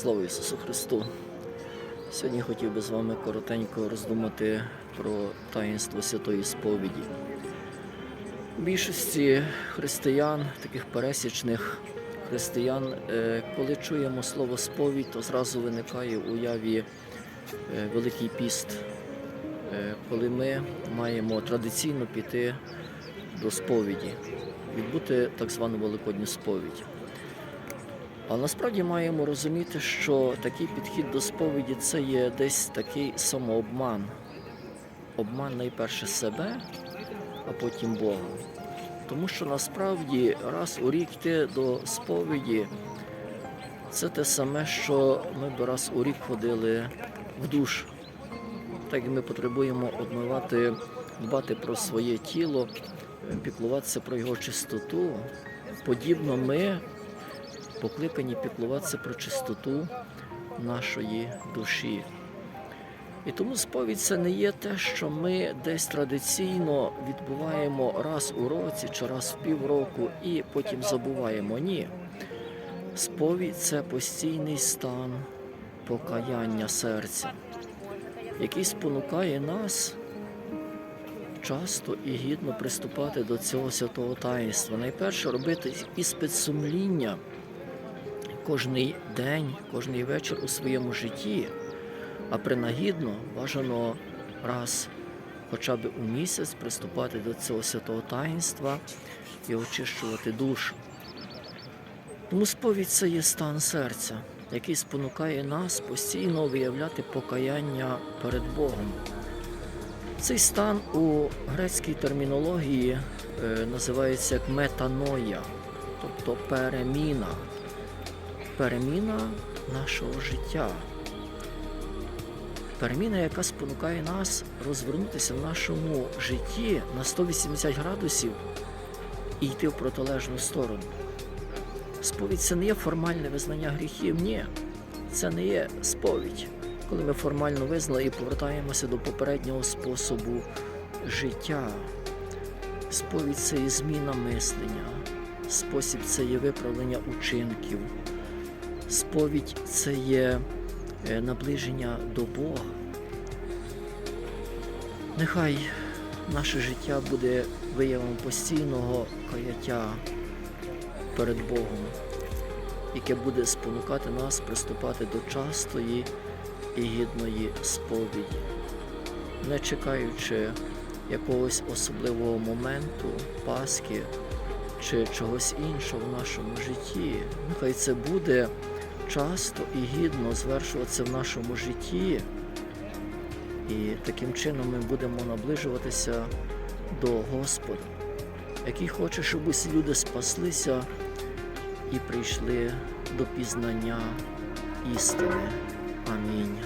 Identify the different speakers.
Speaker 1: Слава Ісусу Христу! Сьогодні хотів би з вами коротенько роздумати про таїнство святої сповіді. У більшості християн, таких пересічних християн, е, коли чуємо слово сповідь, то зразу виникає в уяві е, Великий піст, е, коли ми маємо традиційно піти до сповіді, відбути так звану Великодню сповідь. А насправді маємо розуміти, що такий підхід до сповіді це є десь такий самообман. Обман найперше себе, а потім Бога. Тому що насправді раз у рік йти до сповіді це те саме, що ми б раз у рік ходили в душ. Так і ми потребуємо обмивати, дбати про своє тіло, піклуватися про його чистоту. Подібно ми покликані піклуватися про чистоту нашої душі. І тому сповідь це не є те, що ми десь традиційно відбуваємо раз у році чи раз в півроку і потім забуваємо. Ні. Сповідь це постійний стан покаяння серця, який спонукає нас часто і гідно приступати до цього святого таїнства. Найперше робити іспит сумління кожний день, кожний вечір у своєму житті, а принагідно бажано раз хоча б у місяць приступати до цього святого таїнства і очищувати душу. Тому сповідь це є стан серця, який спонукає нас постійно виявляти покаяння перед Богом. Цей стан у грецькій термінології е, називається як метаноя, тобто переміна переміна нашого життя. Переміна, яка спонукає нас розвернутися в нашому житті на 180 градусів і йти в протилежну сторону. Сповідь це не є формальне визнання гріхів, ні. Це не є сповідь, коли ми формально визнали і повертаємося до попереднього способу життя. Сповідь це є зміна мислення, спосіб це є виправлення учинків. Сповідь це є е, наближення до Бога. Нехай наше життя буде виявом постійного каяття перед Богом, яке буде спонукати нас приступати до частої і гідної сповіді, не чекаючи якогось особливого моменту, Пасхи чи чогось іншого в нашому житті. Нехай це буде часто і гідно звершуватися в нашому житті. І таким чином ми будемо наближуватися до Господа, який хоче, щоб усі люди спаслися і прийшли до пізнання істини. Амінь.